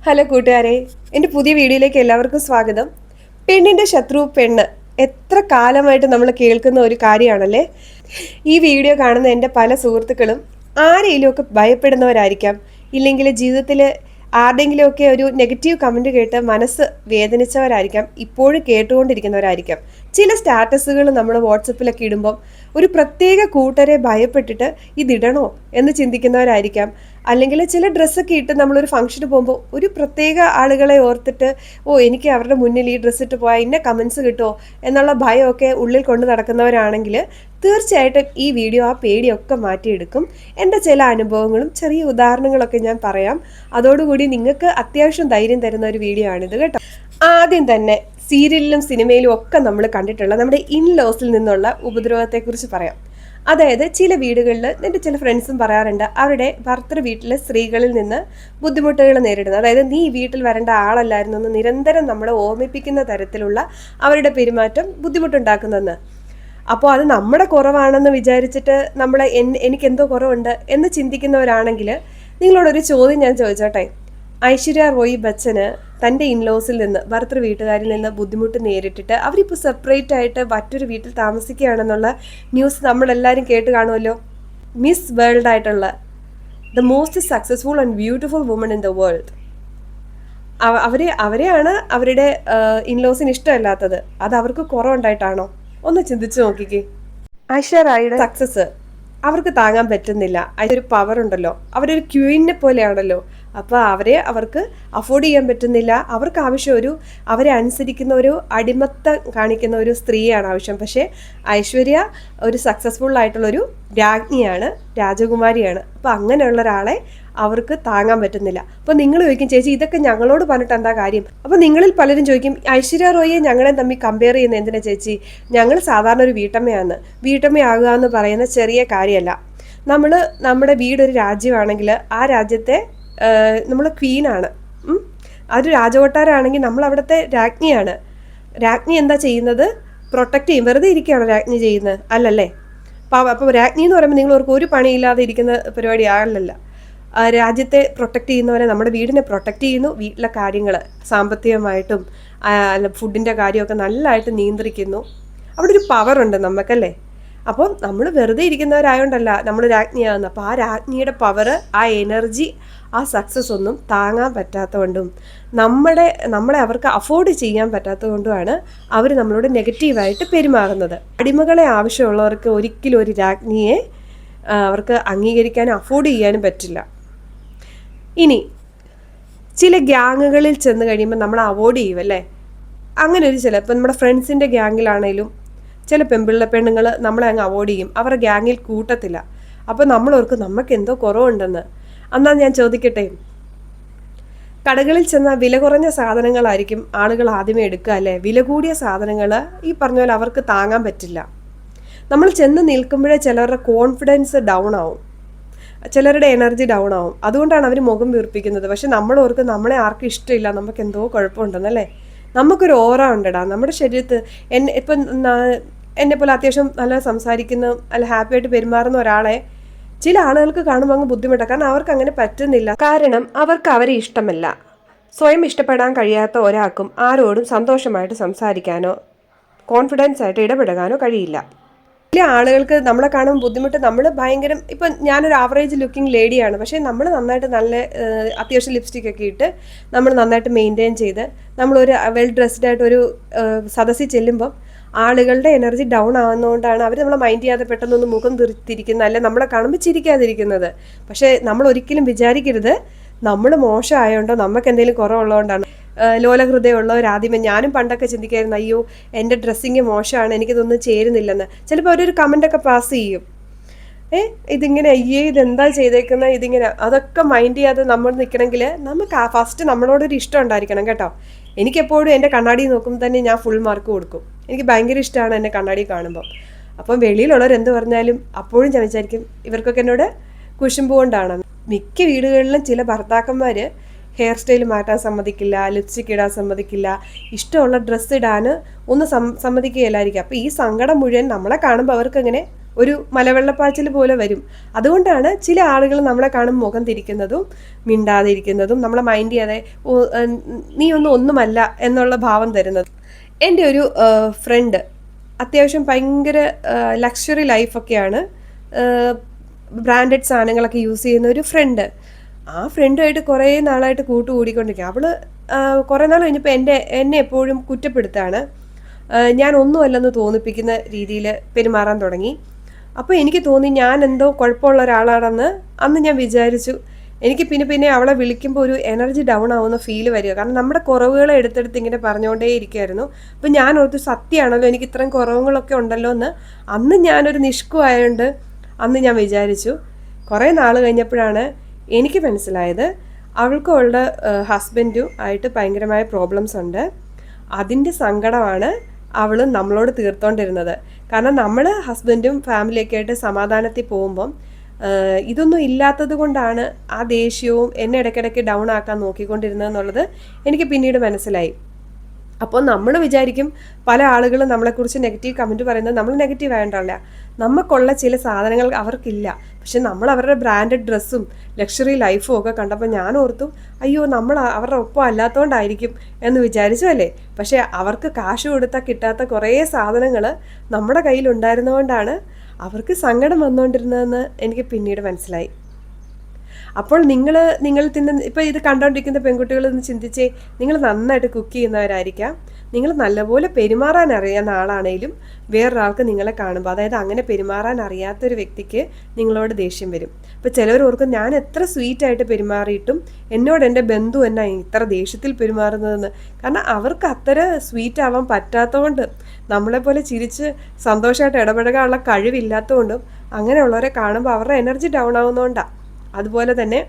Hello കൂട്ടുകാരെ എന്റെ പുതിയ വീഡിയോയിലേക്ക് എല്ലാവർക്കും സ്വാഗതം. പെണ്ണിന്റെ ശത്രു പെണ്ണ് എത്ര കാലമായിട്ട് നമ്മൾ കേൾക്കുന്ന ഒരു കാര്യമാണല്ലേ? ഈ വീഡിയോ കാണുന്ന എന്റെ പല സുഹൃത്തുക്കളും ആരെങ്കിലുമൊക്കെ ഭയപ്പെടുന്നവരായിരിക്കാം. ഇല്ലെങ്കിൽ ജീവിതത്തിൽ ആരുടെങ്കിലുമൊക്കെ ഒരു നെഗറ്റീവ് കമന്റ് കേട്ട് മനസ്സ് വേദനിച്ചവരായിരിക്കാം. ഇപ്പോഴും കേട്ടുകൊണ്ടിരിക്കുന്നവരായിരിക്കാം. ചില സ്റ്റാറ്റസുകൾ നമ്മൾ വാട്സപ്പിലൊക്കെ ഇടുമ്പം ഒരു പ്രത്യേക കൂട്ടരെ ഭയപ്പെട്ടിട്ട് ഇതിടണോ എന്ന് ചിന്തിക്കുന്നവരായിരിക്കാം. അല്ലെങ്കിൽ ചില ഡ്രസ്സൊക്കെ ഇട്ട് നമ്മളൊരു ഫംഗ്ഷന് പോകുമ്പോൾ ഒരു പ്രത്യേക ആളുകളെ ഓർത്തിട്ട് ഓ എനിക്ക് അവരുടെ മുന്നിൽ ഈ ഡ്രസ്സ് ഇട്ട് പോയാൽ ഇന്ന കമൻസ് കിട്ടുമോ എന്നുള്ള ഭയമൊക്കെ ഉള്ളിൽ കൊണ്ട് നടക്കുന്നവരാണെങ്കിൽ തീർച്ചയായിട്ടും ഈ വീഡിയോ ആ പേടിയൊക്കെ മാറ്റിയെടുക്കും. എന്റെ ചില അനുഭവങ്ങളും ചെറിയ ഉദാഹരണങ്ങളൊക്കെ ഞാൻ പറയാം. അതോടുകൂടി നിങ്ങൾക്ക് അത്യാവശ്യം ധൈര്യം തരുന്ന ഒരു വീഡിയോ ആണിത് കേട്ടോ. ആദ്യം തന്നെ സീരിയലിലും സിനിമയിലും ഒക്കെ നമ്മൾ കണ്ടിട്ടുള്ള നമ്മുടെ ഇൻ ലോസിൽ നിന്നുള്ള ഉപദ്രവത്തെക്കുറിച്ച് പറയാം. അതായത് ചില വീടുകളിൽ എന്റെ ചില ഫ്രണ്ട്സും പറയാറുണ്ട് അവരുടെ ഭർത്തൃ വീട്ടിലെ സ്ത്രീകളിൽ നിന്ന് ബുദ്ധിമുട്ടുകൾ നേരിടുന്നത്. അതായത് നീ വീട്ടിൽ വരേണ്ട ആളല്ലായിരുന്നു എന്ന് നിരന്തരം നമ്മളെ ഓർമ്മിപ്പിക്കുന്ന തരത്തിലുള്ള അവരുടെ പെരുമാറ്റം ബുദ്ധിമുട്ടുണ്ടാക്കുന്നതെന്ന്. അപ്പോൾ അത് നമ്മുടെ കുറവാണെന്ന് വിചാരിച്ചിട്ട് നമ്മളെ എനിക്ക് എന്തോ കുറവുണ്ട് എന്ന് ചിന്തിക്കുന്നവരാണെങ്കിൽ നിങ്ങളോടൊരു ചോദ്യം ഞാൻ ചോദിച്ചോട്ടെ? ഐശ്വര്യ റോയി ബച്ചന് തന്റെ ഇൻലോസിൽ നിന്ന് ഭർത്തൃ വീട്ടുകാരിൽ നിന്ന് ബുദ്ധിമുട്ട് നേരിട്ടിട്ട് അവരിപ്പോൾ സെപ്പറേറ്റ് ആയിട്ട് മറ്റൊരു വീട്ടിൽ താമസിക്കുകയാണെന്നുള്ള ന്യൂസ് നമ്മളെല്ലാവരും കേട്ട് കാണുമല്ലോ. മിസ് വേൾഡ് ആയിട്ടുള്ള the most successful and beautiful woman in the world അവരെ അവരെയാണ് അവരുടെ ഇൻലോസിന് ഇഷ്ടമല്ലാത്തത്. അത് അവർക്ക് കുറവുണ്ടായിട്ടാണോ? ഒന്ന് ചിന്തിച്ചു നോക്കിക്കേ. ഐശ്വര്യ റായിയുടെ സക്സസ് അവർക്ക് താങ്ങാൻ പറ്റുന്നില്ല. അതിലൊരു പവർ ഉണ്ടല്ലോ. അവരൊരു ക്യൂയിനെ പോലെയാണല്ലോ. അപ്പോൾ അവരെ അവർക്ക് അഫോർഡ് ചെയ്യാൻ പറ്റുന്നില്ല. അവർക്ക് ആവശ്യം ഒരു അവരെ അനുസരിക്കുന്ന ഒരു അടിമത്തം കാണിക്കുന്ന ഒരു സ്ത്രീയാണ് ആവശ്യം. പക്ഷേ ഐശ്വര്യ ഒരു സക്സസ്ഫുൾ ആയിട്ടുള്ളൊരു രാജ്ഞിയാണ് രാജകുമാരിയാണ്. അപ്പോൾ അങ്ങനെയുള്ള ഒരാളെ അവർക്ക് താങ്ങാൻ പറ്റുന്നില്ല. അപ്പോൾ നിങ്ങൾ ചോദിക്കും ചേച്ചി ഇതൊക്കെ ഞങ്ങളോട് പറഞ്ഞിട്ട് എന്താ കാര്യം? അപ്പോൾ നിങ്ങളിൽ പലരും ചോദിക്കും ഐശ്വര്യ റോയെ ഞങ്ങളെ തമ്മിൽ കമ്പയർ ചെയ്യുന്ന എന്തിനാ ചേച്ചി? ഞങ്ങൾ സാധാരണ ഒരു വീട്ടമ്മയാണ്. വീട്ടമ്മയാകുക എന്ന് പറയുന്ന ചെറിയ കാര്യമല്ല. നമ്മൾ നമ്മുടെ വീടൊരു രാജ്യമാണെങ്കിൽ ആ രാജ്യത്തെ നമ്മൾ ക്വീനാണ് അതൊരു രാജകൊട്ടാരാണെങ്കിൽ നമ്മൾ അവിടുത്തെ രാജ്ഞിയാണ്. രാജ്ഞി എന്താ ചെയ്യുന്നത്? പ്രൊട്ടക്റ്റ് ചെയ്യും. വെറുതെ ഇരിക്കുകയാണ് രാജ്ഞി ചെയ്യുന്നത്? അല്ലല്ലേ? അപ്പോൾ അപ്പോൾ രാജ്ഞി എന്ന് പറയുമ്പോൾ നിങ്ങൾ ഒരു പണിയില്ലാതെ ഇരിക്കുന്ന പരിപാടി ആളല്ല രാജ്യത്തെ പ്രൊട്ടക്റ്റ് ചെയ്യുന്നവരെ നമ്മുടെ വീടിനെ പ്രൊട്ടക്റ്റ് ചെയ്യുന്നു. വീട്ടിലെ കാര്യങ്ങൾ സാമ്പത്തികമായിട്ടും ഫുഡിന്റെ കാര്യമൊക്കെ നല്ലതായിട്ട് നിയന്ത്രിക്കുന്നു. അവിടെ ഒരു പവറുണ്ട് നമുക്കല്ലേ അപ്പോൾ നമ്മൾ വെറുതെ ഇരിക്കുന്നവരായോണ്ടല്ല നമ്മൾ രാജ്ഞിയാകുന്നത് അപ്പോൾ ആ രാജ്ഞിയുടെ പവർ ആ എനർജി ആ സക്സസ് ഒന്നും താങ്ങാൻ പറ്റാത്തതുകൊണ്ടും നമ്മുടെ നമ്മളെ അവർക്ക് അഫോർഡ് ചെയ്യാൻ പറ്റാത്തതുകൊണ്ടുമാണ് അവർ നമ്മളോട് നെഗറ്റീവായിട്ട് പെരുമാറുന്നത്. അടിമകളെ ആവശ്യമുള്ളവർക്ക് ഒരിക്കലും ഒരു രാജ്ഞിയെ അവർക്ക് അംഗീകരിക്കാനും അഫോർഡ് ചെയ്യാനും പറ്റില്ല. ഇനി ചില ഗ്യാങ്ങുകളിൽ ചെന്ന് കഴിയുമ്പോൾ നമ്മൾ അവോയ്ഡ് ചെയ്യും അല്ലേ? അങ്ങനെ ഒരു ചില ഇപ്പം നമ്മുടെ ഫ്രണ്ട്സിന്റെ ഗ്യാങ്ങിലാണേലും ചില പെൺപിള്ള പെണ്ണുങ്ങൾ നമ്മളെ അങ്ങ് അവോയ്ഡ് ചെയ്യും. അവരുടെ ഗ്യാങ്ങിൽ കൂട്ടത്തില്ല. അപ്പോൾ നമ്മളോർക്ക് നമുക്ക് എന്തോ കുറവുണ്ടെന്ന് എന്നാൽ ഞാൻ ചോദിക്കട്ടെ? കടകളിൽ ചെന്ന വില കുറഞ്ഞ സാധനങ്ങളായിരിക്കും ആളുകൾ ആദ്യമേ എടുക്കുക അല്ലേ? വില കൂടിയ സാധനങ്ങൾ ഈ പറഞ്ഞ പോലെ അവർക്ക് താങ്ങാൻ പറ്റില്ല. നമ്മൾ ചെന്ന് നിൽക്കുമ്പോഴേ ചിലരുടെ കോൺഫിഡൻസ് ഡൗൺ ആവും. ചിലരുടെ എനർജി ഡൗൺ ആവും. അതുകൊണ്ടാണ് അവർ മുഖം വീർപ്പിക്കുന്നത്. പക്ഷെ നമ്മൾ ഓർക്ക് നമ്മളെ ആർക്കും ഇഷ്ടമില്ല. നമുക്ക് എന്തോ കുഴപ്പമുണ്ടെന്നല്ലേ നമുക്കൊരു ഓറ ഉണ്ടടാ. നമ്മുടെ ശരീരത്ത് എന്നെ ഇപ്പം എന്നെ പോലെ അത്യാവശ്യം നല്ല സംസാരിക്കുന്ന അല്ല ഹാപ്പി ആയിട്ട് പെരുമാറുന്ന ഒരാളെ ചില ആളുകൾക്ക് കാണുമ്പോൾ അങ്ങ് ബുദ്ധിമുട്ടാണ് കാരണം അവർക്ക് അങ്ങനെ പറ്റുന്നില്ല. കാരണം അവർക്ക് അവരെ ഇഷ്ടമല്ല. സ്വയം ഇഷ്ടപ്പെടാൻ കഴിയാത്ത ഒരാൾക്കും ആരോടും സന്തോഷമായിട്ട് സംസാരിക്കാനോ കോൺഫിഡൻസ് ആയിട്ട് ഇടപെടാനോ കഴിയില്ല. ചില ആളുകൾക്ക് നമ്മളെ കാണുമ്പോൾ ബുദ്ധിമുട്ട്. നമ്മൾ ഭയങ്കര ഇപ്പം ഞാനൊരു ആവറേജ് ലുക്കിംഗ് ലേഡിയാണ് പക്ഷേ നമ്മൾ നന്നായിട്ട് നല്ല അത്യാവശ്യം ലിപ്സ്റ്റിക് ഒക്കെ ഇട്ട് നമ്മൾ നന്നായിട്ട് മെയിന്റെയിൻ ചെയ്ത് നമ്മളൊരു വെൽ ഡ്രസ്ഡ് ആയിട്ട് ഒരു സദസ്സിൽ ചെല്ലുമ്പോൾ ആളുകളുടെ എനർജി ഡൗൺ ആവുന്നതുകൊണ്ടാണ് അവർ നമ്മളെ മൈൻഡ് ചെയ്യാതെ പെട്ടെന്നൊന്ന് മുഖം തിരിക്കുന്ന അല്ലെ നമ്മളെ കാണുമ്പോൾ ചിരിക്കാതിരിക്കുന്നത്. പക്ഷേ നമ്മൾ ഒരിക്കലും വിചാരിക്കരുത്. നമ്മൾ മോശമായതുകൊണ്ടോ നമുക്ക് എന്തെങ്കിലും കുറവുള്ളതുകൊണ്ടാണ്? ലോലഹൃദയമുള്ളവർ ആദ്യമേ ഞാനും പണ്ടൊക്കെ ചിന്തിക്കായിരുന്നു അയ്യോ എന്റെ ഡ്രസ്സിങ് മോശമാണ് എനിക്കിതൊന്നും ചേരുന്നില്ലെന്ന്. ചിലപ്പോൾ അവരൊരു കമന്റൊക്കെ പാസ് ചെയ്യും. ഏ ഇതിങ്ങനെ അയ്യേ ഇതെന്താ ചെയ്തേക്കുന്നത് ഇതിങ്ങനെ അതൊക്കെ മൈൻഡ് ചെയ്യാതെ നമ്മൾ നിൽക്കണമെങ്കിൽ നമുക്ക് ആ ഫസ്റ്റ് നമ്മളോടൊരു ഇഷ്ടം ഉണ്ടായിരിക്കണം കേട്ടോ. എനിക്കെപ്പോഴും എന്റെ കണ്ണാടി നോക്കുമ്പോൾ തന്നെ ഞാൻ ഫുൾ മാർക്ക് കൊടുക്കും. എനിക്ക് ഭയങ്കര ഇഷ്ടമാണ് എന്നെ കണ്ണാടി കാണുമ്പോൾ അപ്പം വെളിയിലുള്ളവർ എന്ത് പറഞ്ഞാലും അപ്പോഴും ഞാൻ വിചാരിക്കും ഇവർക്കൊക്കെ എന്നോട് കുശുമ്പ് കൊണ്ടാണ്. മിക്ക വീടുകളിലും ചില ഭർത്താക്കന്മാർ ഹെയർ സ്റ്റൈൽ മാറ്റാൻ സമ്മതിക്കില്ല ലിപ്സ്റ്റിക് ഇടാൻ സമ്മതിക്കില്ല ഇഷ്ടമുള്ള ഡ്രസ്സ് ഇടാൻ ഒന്ന് സം സമ്മതിക്കുകയില്ലായിരിക്കും. അപ്പോൾ ഈ സങ്കടം മുഴുവൻ നമ്മളെ കാണുമ്പോൾ അവർക്കങ്ങനെ ഒരു മലവെള്ളപ്പാച്ചിൽ പോലെ വരും. അതുകൊണ്ടാണ് ചില ആളുകൾ നമ്മളെ കാണും മുഖം തിരിക്കുന്നതും മിണ്ടാതിരിക്കുന്നതും നമ്മളെ മൈൻഡ് ചെയ്യാതെ നീ ഒന്നും ഒന്നുമല്ല എന്നുള്ള ഭാവം തരുന്നത്. എന്റെ ഒരു ഫ്രണ്ട് അത്യാവശ്യം ഭയങ്കര ലക്ഷറി ലൈഫൊക്കെയാണ് ബ്രാൻഡഡ് സാധനങ്ങളൊക്കെ യൂസ് ചെയ്യുന്ന ഒരു ഫ്രണ്ട് ആ ഫ്രണ്ടുമായിട്ട് കുറേ നാളായിട്ട് കൂട്ട് കൂടിക്കൊണ്ടിരിക്കുക അവൾ ആ, കുറേ നാൾ കഴിഞ്ഞപ്പോൾ എന്റെ എന്നെ എപ്പോഴും കുറ്റപ്പെടുത്താണ്. ഞാൻ ഒന്നുമല്ലെന്ന് തോന്നിപ്പിക്കുന്ന രീതിയിൽ പെരുമാറാൻ തുടങ്ങി. അപ്പോൾ എനിക്ക് തോന്നി ഞാൻ എന്തോ കുഴപ്പമുള്ള ഒരാളാണെന്ന് അന്ന് ഞാൻ വിചാരിച്ചു. എനിക്ക് പിന്നെ പിന്നെ അവളെ വിളിക്കുമ്പോൾ ഒരു എനർജി ഡൗൺ ആവുന്ന ഫീൽ വരിക. കാരണം നമ്മുടെ കുറവുകളെ എടുത്തെടുത്ത് ഇങ്ങനെ പറഞ്ഞുകൊണ്ടേ ഇരിക്കുമായിരുന്നു അപ്പം ഞാൻ ഓർത്ത് സത്യമാണല്ലോ എനിക്ക് ഇത്രയും കുറവുകളൊക്കെ ഉണ്ടല്ലോ എന്ന് അന്ന് ഞാനൊരു നിഷ്കുവായതുകൊണ്ട് അന്ന് ഞാൻ വിചാരിച്ചു. കുറേ നാൾ കഴിഞ്ഞപ്പോഴാണ് എനിക്ക് മനസ്സിലായത് അവൾക്കും അവളുടെ ഹസ്ബൻഡും ആയിട്ട് ഭയങ്കരമായ പ്രോബ്ലംസ് ഉണ്ട്. അതിന്റെ സങ്കടമാണ് അവൾ നമ്മളോട് തീർത്തോണ്ടിരുന്നത്. കാരണം നമ്മൾ ഹസ്ബൻഡും ഫാമിലിയൊക്കെ ആയിട്ട് സമാധാനത്തിൽ പോകുമ്പം ഇതൊന്നും ഇല്ലാത്തത് കൊണ്ടാണ് ആ ദേഷ്യവും എന്നെ ഇടയ്ക്കിടയ്ക്ക് ഡൗൺ ആക്കാൻ നോക്കിക്കൊണ്ടിരുന്നത് എന്നുള്ളത് എനിക്ക് പിന്നീട് മനസ്സിലായി. അപ്പോൾ നമ്മൾ വിചാരിക്കും പല ആളുകളും നമ്മളെക്കുറിച്ച് നെഗറ്റീവ് കമന്റ് പറയുന്നത് നമ്മൾ നെഗറ്റീവ് ആയതുകൊണ്ടല്ല നമുക്കുള്ള ചില സാധനങ്ങൾ അവർക്കില്ല. പക്ഷെ നമ്മൾ അവരുടെ ബ്രാൻഡഡ് ഡ്രസ്സും ലക്ഷറി ലൈഫും ഒക്കെ കണ്ടപ്പോൾ ഞാൻ ഓർത്തു അയ്യോ നമ്മൾ അവരുടെ ഒപ്പം അല്ലാത്തതുകൊണ്ടായിരിക്കും എന്ന് വിചാരിച്ചു അല്ലേ? പക്ഷേ അവർക്ക് കാശ് കൊടുത്താൽ കിട്ടാത്ത കുറേ സാധനങ്ങൾ നമ്മുടെ കയ്യിൽ ഉണ്ടായിരുന്നതുകൊണ്ടാണ് അവർക്ക് സങ്കടം വന്നുകൊണ്ടിരുന്നതെന്ന് എനിക്ക് പിന്നീട് മനസ്സിലായി. അപ്പോൾ നിങ്ങൾ നിങ്ങൾ തിന്ന ഇപ്പോൾ ഇത് കണ്ടുകൊണ്ടിരിക്കുന്ന പെൺകുട്ടികളെന്ന് ചിന്തിച്ചേ നിങ്ങൾ നന്നായിട്ട് കുക്ക് ചെയ്യുന്നവരായിരിക്കാം. നിങ്ങൾ നല്ലപോലെ പെരുമാറാൻ അറിയാവുന്ന ആളാണെങ്കിലും വേറൊരാൾക്ക് നിങ്ങളെ കാണുമ്പോൾ അതായത് അങ്ങനെ പെരുമാറാൻ അറിയാത്തൊരു വ്യക്തിക്ക് നിങ്ങളോട് ദേഷ്യം വരും. ഇപ്പോൾ ചിലവർ ഓർക്കും ഞാൻ എത്ര സ്വീറ്റായിട്ട് പെരുമാറിയിട്ടും എന്നോട് എന്റെ ബന്ധു എന്നാ ഇത്ര ദേഷ്യത്തിൽ പെരുമാറുന്നതെന്ന്. കാരണം അവർക്ക് അത്ര സ്വീറ്റ് ആവാൻ പറ്റാത്തതുകൊണ്ട് നമ്മളെപ്പോലെ ചിരിച്ച് സന്തോഷമായിട്ട് ഇടപഴകാനുള്ള കഴിവില്ലാത്തതുകൊണ്ടും അങ്ങനെയുള്ളവരെ കാണുമ്പോൾ അവരുടെ എനർജി ഡൗൺ ആവുന്നതുകൊണ്ടാണ് അതുപോലെ തന്നെ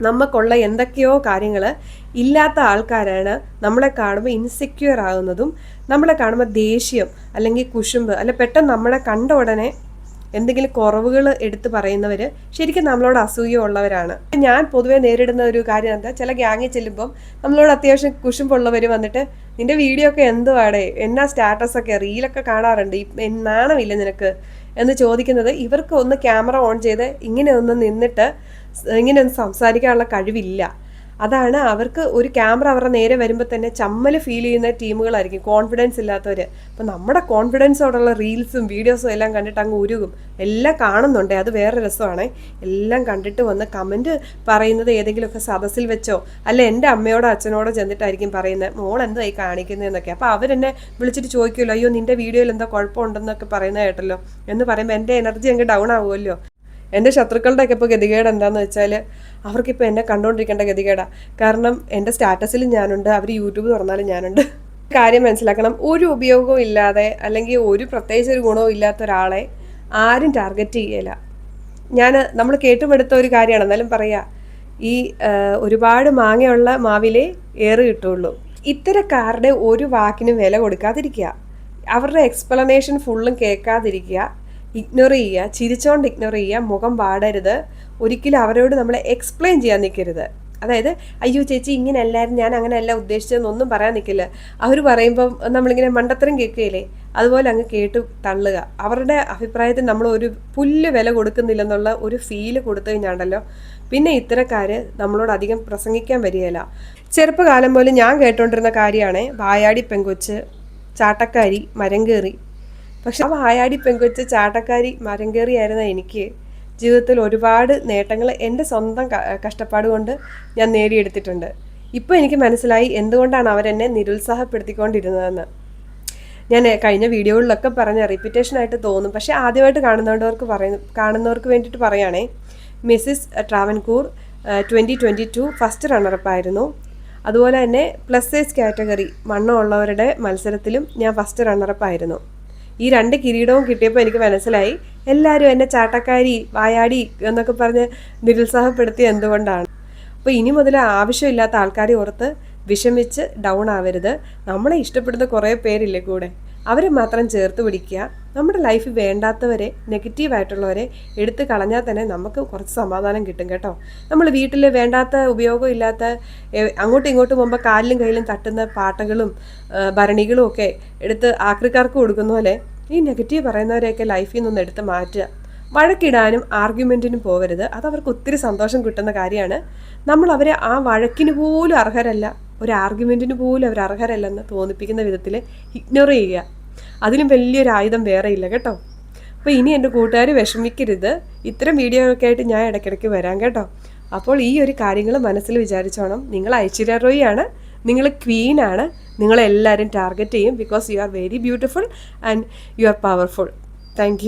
നമുക്കുള്ള എന്തൊക്കെയോ കാര്യങ്ങൾ ഇല്ലാത്ത ആൾക്കാരാണ് നമ്മളെ കാണുമ്പോൾ ഇൻസെക്യൂർ ആകുന്നതും നമ്മളെ കാണുമ്പോൾ ദേഷ്യം അല്ലെങ്കിൽ കുശുമ്പ് അല്ലെ പെട്ടെന്ന് നമ്മളെ കണ്ട ഉടനെ എന്തെങ്കിലും കുറവുകൾ എടുത്ത് പറയുന്നവർ ശരിക്കും നമ്മളോട് അസൂയമുള്ളവരാണ് ഞാൻ പൊതുവെ നേരിടുന്ന ഒരു കാര്യം എന്താ? ചില ഗ്യാങ്ങിൽ ചെല്ലുമ്പം നമ്മളോട് അത്യാവശ്യം കുശുമ്പുള്ളവർ വന്നിട്ട് നിന്റെ വീഡിയോ ഒക്കെ എന്തുവാടേ? എന്നാ സ്റ്റാറ്റസൊക്കെ റീലൊക്കെ കാണാറുണ്ട്? ഈ നാണമില്ല നിനക്ക്? എന്ന് ചോദിക്കുന്നത് ഇവർക്ക് ഒന്ന് ക്യാമറ ഓൺ ചെയ്ത് ഇങ്ങനെ ഒന്ന് നിന്നിട്ട് ഇങ്ങനെ ഒന്ന് സംസാരിക്കാനുള്ള കഴിവില്ല. അതാണ് അവർക്ക് ഒരു ക്യാമറ അവരുടെ നേരെ വരുമ്പോൾ തന്നെ ചമ്മൽ ഫീൽ ചെയ്യുന്ന ടീമുകളായിരിക്കും കോൺഫിഡൻസ് ഇല്ലാത്തവർ അപ്പം നമ്മുടെ കോൺഫിഡൻസോടുള്ള റീൽസും വീഡിയോസും എല്ലാം കണ്ടിട്ട് അങ്ങ് ഉരുകും. എല്ലാം കാണുന്നുണ്ട്. അത് വേറെ രസമാണ്. എല്ലാം കണ്ടിട്ട് വന്ന് കമന്റ് പറയുന്നത് ഏതെങ്കിലുമൊക്കെ സദസ്സിൽ വെച്ചോ അല്ല എന്റെ അമ്മയോടോ അച്ഛനോടോ ചെന്നിട്ടായിരിക്കും പറയുന്നത്. മോൾ എന്തായി കാണിക്കുന്നതെന്നൊക്കെ അപ്പോൾ അവരെന്നെ വിളിച്ചിട്ട് ചോദിക്കുമല്ലോ അയ്യോ നിന്റെ വീഡിയോയിൽ എന്തോ കുഴപ്പമുണ്ടെന്നൊക്കെ പറയുന്നത് കേട്ടല്ലോ? എന്ന് പറയുമ്പോൾ എന്റെ എനർജി അങ്ങ് ഡൗൺ ആവുമല്ലോ. എന്റെ ശത്രുക്കളുടെ ഒക്കെ ഇപ്പോൾ ഗതികേട് എന്താണെന്ന് വെച്ചാൽ അവർക്കിപ്പോൾ എന്നെ കണ്ടുകൊണ്ടിരിക്കേണ്ട ഗതികേടാ. കാരണം എന്റെ സ്റ്റാറ്റസിൽ ഞാനുണ്ട് അവർ യൂട്യൂബ് തുറന്നാലും ഞാനുണ്ട്. കാര്യം മനസ്സിലാക്കണം ഒരു ഉപയോഗവും ഇല്ലാതെ അല്ലെങ്കിൽ ഒരു പ്രത്യേകിച്ച് ഒരു ഗുണവും ഇല്ലാത്ത ഒരാളെ ആരും ടാർഗറ്റ് ചെയ്യല. ഞാൻ നമ്മൾ കേട്ടുമെടുത്ത ഒരു കാര്യമാണ് എന്നാലും പറയാ. ഈ ഒരുപാട് മാങ്ങയുള്ള മാവിലേ ഏറ് കിട്ടുള്ളൂ ഇത്തരക്കാരുടെ ഒരു വാക്കിനും വില കൊടുക്കാതിരിക്കുക. അവരുടെ എക്സ്പ്ലനേഷൻ ഫുള്ളും കേൾക്കാതിരിക്കുക. ഇഗ്നോർ ചെയ്യുക ചിരിച്ചോണ്ട് ഇഗ്നോർ ചെയ്യുക മുഖം പാടരുത് ഒരിക്കലും അവരോട് നമ്മൾ എക്സ്പ്ലെയിൻ ചെയ്യാൻ നിൽക്കരുത്. അതായത് അയ്യോ ചേച്ചി ഇങ്ങനെ അല്ലായിരുന്നു ഞാൻ അങ്ങനെയല്ല ഉദ്ദേശിച്ചതെന്നൊന്നും പറയാൻ നിൽക്കില്ല. അവർ പറയുമ്പം നമ്മളിങ്ങനെ മണ്ടത്തരം കേൾക്കുകയില്ലേ? അതുപോലെ അങ്ങ് കേട്ട് തള്ളുക. അവരുടെ അഭിപ്രായത്തിൽ നമ്മൾ ഒരു പുല്ല് വില കൊടുക്കുന്നില്ലെന്നുള്ള ഒരു ഫീൽ കൊടുത്തു കഴിഞ്ഞാണ്ടല്ലോ പിന്നെ ഇത്തരക്കാർ നമ്മളോട് അധികം പ്രസംഗിക്കാൻ വരികയില്ല. ചെറുപ്പകാലം പോലെ ഞാൻ കേട്ടോണ്ടിരുന്ന കാര്യമാണ് വായാടി പെങ്കൊച്ച് ചാട്ടക്കാരി മരം കയറി പക്ഷെ ആ വായാടി പെങ്കൊച്ച ചാട്ടക്കാരി മരം കയറിയായിരുന്ന എനിക്ക് ജീവിതത്തിൽ ഒരുപാട് നേട്ടങ്ങൾ എന്റെ സ്വന്തം കഷ്ടപ്പാട് കൊണ്ട് ഞാൻ നേടിയെടുത്തിട്ടുണ്ട്. ഇപ്പോൾ എനിക്ക് മനസ്സിലായി എന്തുകൊണ്ടാണ് അവരെന്നെ നിരുത്സാഹപ്പെടുത്തിക്കൊണ്ടിരുന്നതെന്ന്. ഞാൻ കഴിഞ്ഞ വീഡിയോകളിലൊക്കെ പറഞ്ഞ റിപ്പീറ്റേഷനായിട്ട് തോന്നും. പക്ഷേ ആദ്യമായിട്ട് കാണുന്നവർക്ക് പറയുന്നു കാണുന്നവർക്ക് വേണ്ടിയിട്ട് പറയുകയാണേ Mrs Travancore twenty twenty two first റണ്ണറപ്പായിരുന്നു അതുപോലെ തന്നെ പ്ലസ് സൈസ് കാറ്റഗറി മണ്ണുള്ളവരുടെ മത്സരത്തിലും ഞാൻ ഫസ്റ്റ് റണ്ണറപ്പായിരുന്നു ഈ രണ്ട് കിരീടവും കിട്ടിയപ്പോൾ എനിക്ക് മനസ്സിലായി. എല്ലാവരും എന്നെ ചാട്ടക്കാരി വായാടി എന്നൊക്കെ പറഞ്ഞ് നിരുത്സാഹപ്പെടുത്തി എന്തുകൊണ്ടാണ്. അപ്പോൾ ഇനി മുതൽ ആവശ്യമില്ലാത്ത ആൾക്കാരെ ഓർത്ത് വിഷമിച്ച് ഡൗൺ ആവരുത്. നമ്മളെ ഇഷ്ടപ്പെടുന്ന കുറേ പേരില്ലേ കൂടെ? അവരെ മാത്രം ചേർത്ത് പിടിക്കുക. നമ്മുടെ ലൈഫ് വേണ്ടാത്തവരെ നെഗറ്റീവായിട്ടുള്ളവരെ എടുത്ത് കളഞ്ഞാൽ തന്നെ നമുക്ക് കുറച്ച് സമാധാനം കിട്ടും കേട്ടോ. നമ്മൾ വീട്ടിൽ വേണ്ടാത്ത ഉപയോഗമില്ലാത്ത അങ്ങോട്ടും ഇങ്ങോട്ടും പോകുമ്പോൾ കാലിലും കയ്യിലും തട്ടുന്ന പാട്ടകളും ഭരണികളും ഒക്കെ എടുത്ത് ആക്രിക്കാർക്ക് കൊടുക്കുന്ന പോലെ ഈ നെഗറ്റീവ് പറയുന്നവരെയൊക്കെ ലൈഫിൽ നിന്നൊന്ന് എടുത്ത് മാറ്റുക. വഴക്കിടാനും ആർഗ്യുമെന്റിനും പോകരുത്. അവർക്ക് ഒത്തിരി സന്തോഷം കിട്ടുന്ന കാര്യമാണ്. നമ്മൾ അവരെ ആ വഴക്കിന് പോലും അർഹരല്ല. ഒരു ആർഗ്യുമെന്റിന് പോലും അവർ അർഹരല്ലെന്ന് തോന്നിപ്പിക്കുന്ന വിധത്തിൽ ഇഗ്നോർ ചെയ്യുക. അതിലും വലിയൊരു ആയുധം വേറെ ഇല്ല കേട്ടോ. അപ്പോൾ ഇനി എന്റെ കൂട്ടുകാർ വിഷമിക്കരുത്. ഇത്തരം വീഡിയോ ഒക്കെ ആയിട്ട് ഞാൻ ഇടയ്ക്കിടയ്ക്ക് വരാം കേട്ടോ. അപ്പോൾ ഈ ഒരു കാര്യങ്ങൾ മനസ്സിൽ വിചാരിച്ചോണം. നിങ്ങൾ ഐശ്വര്യ റോയി ആണ്. നിങ്ങൾ ക്വീനാണ് നിങ്ങളെല്ലാവരും ടാർഗറ്റ് ചെയ്യും because you are very beautiful and you are powerful thank